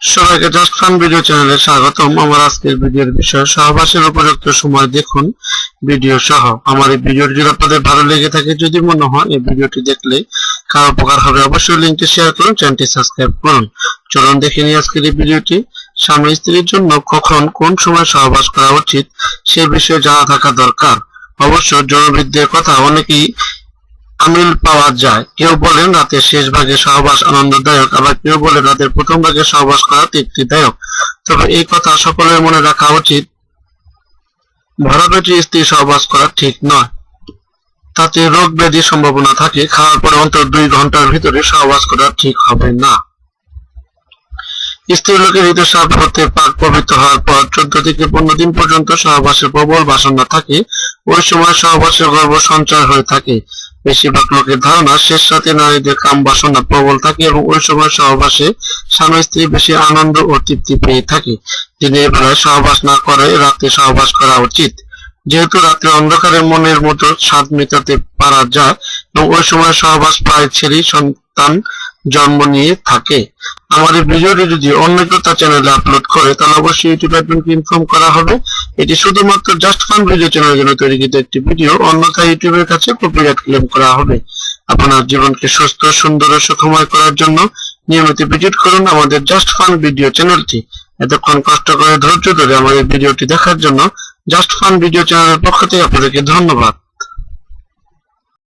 সবাইকে just fun video চ্যানেলে স্বাগতম। আমার আজকের ভিডিওর বিষয়, সহবাসের উপযুক্ত সময় দেখুন ভিডিও সহ। আমার এই ভিডিওটি যদি আপনাদের ভালো লেগে থাকে, যদি মনে হয় এই ভিডিওটি দেখলে কারও উপকার হবে, অবশ্যই লিঙ্কটি শেয়ার করুন চ্যানেলটি সাবস্ক্রাইব করুন। চলুন দেখে নিই আজকের এই ভিডিওটি। স্বামী স্ত্রীর জন্য কখন কোন সময় সহবাস করা উচিত, সে বিষয়ে জানা থাকা দরকার। অবশ্য জনবৃদ্ধের কথা অনেকেই আমিল পাওয়া যায়। কেউ বলেন রাতের শেষ ভাগে সহবাস আনন্দদায়ক, আবার কেউ বলেন রাতের প্রথম ভাগে সহবাস করা তৃপ্তিদায়ক। তবে এই কথা সকলের মনে রাখা উচিত ভরা পেটে স্ত্রী সহবাস করা ঠিক নয়। তাতে রোগ ব্যাধির সম্ভাবনা থাকে, খাওয়ার পরে অন্তত দুই ঘণ্টার ভিতরে সহবাস করা ঠিক হবে না। স্ত্রী লোকের ঋতুস্রাব হতে পাক পবিত্র হওয়ার পর চোদ্দ থেকে পনেরো দিন পর্যন্ত সহবাসের প্রবল বাসনা থাকে। ওই সময় সহবাসের গর্ভ সঞ্চয় হয়ে থাকে। বেশিরভাগ লোকের ধারণা, শেষ রাতে নারীদের কাম বাসনা প্রবল থাকে এবং ওই সময় সহবাসে স্বামী স্ত্রী বেশি আনন্দ ও তৃপ্তি পেয়ে থাকে। দিনের বেলায় সহবাস না করে রাতে সহবাস করা উচিত। যেহেতু রাতে অন্ধকারে মনের মতো স্বাদ মেটাতে পারা যায়, এবং ওই সময় সহবাস প্রায় ছেড়েই সন্তান জন্ম নিয়ে থাকে। এই ভিডিওটি যদি অন্য কেউ চ্যানেলে আপলোড করে, তাহলে অবশ্যই ইউটিউব অ্যাডমিনকে ইনফর্ম করা হবে। এটি শুধুমাত্র জাস্ট ফান চ্যানেলের জন্য তৈরিকৃত একটি ভিডিও অন্যথায় ইউটিউবের কাছে কপিরাইট ক্লেম করা হবে। আপনার জীবনকে সুস্থ, সুন্দর ও সুখময় করার জন্য নিয়মিত ভিজিট করুন আমাদের জাস্ট ফান ভিডিও চ্যানেলটি এতক্ষণ কষ্ট করে ধৈর্য ধরে আমাদের ভিডিওটি দেখার জন্য জাস্ট ফান ভিডিও চ্যানেলের পক্ষ থেকে আপনাদেরকে ধন্যবাদ।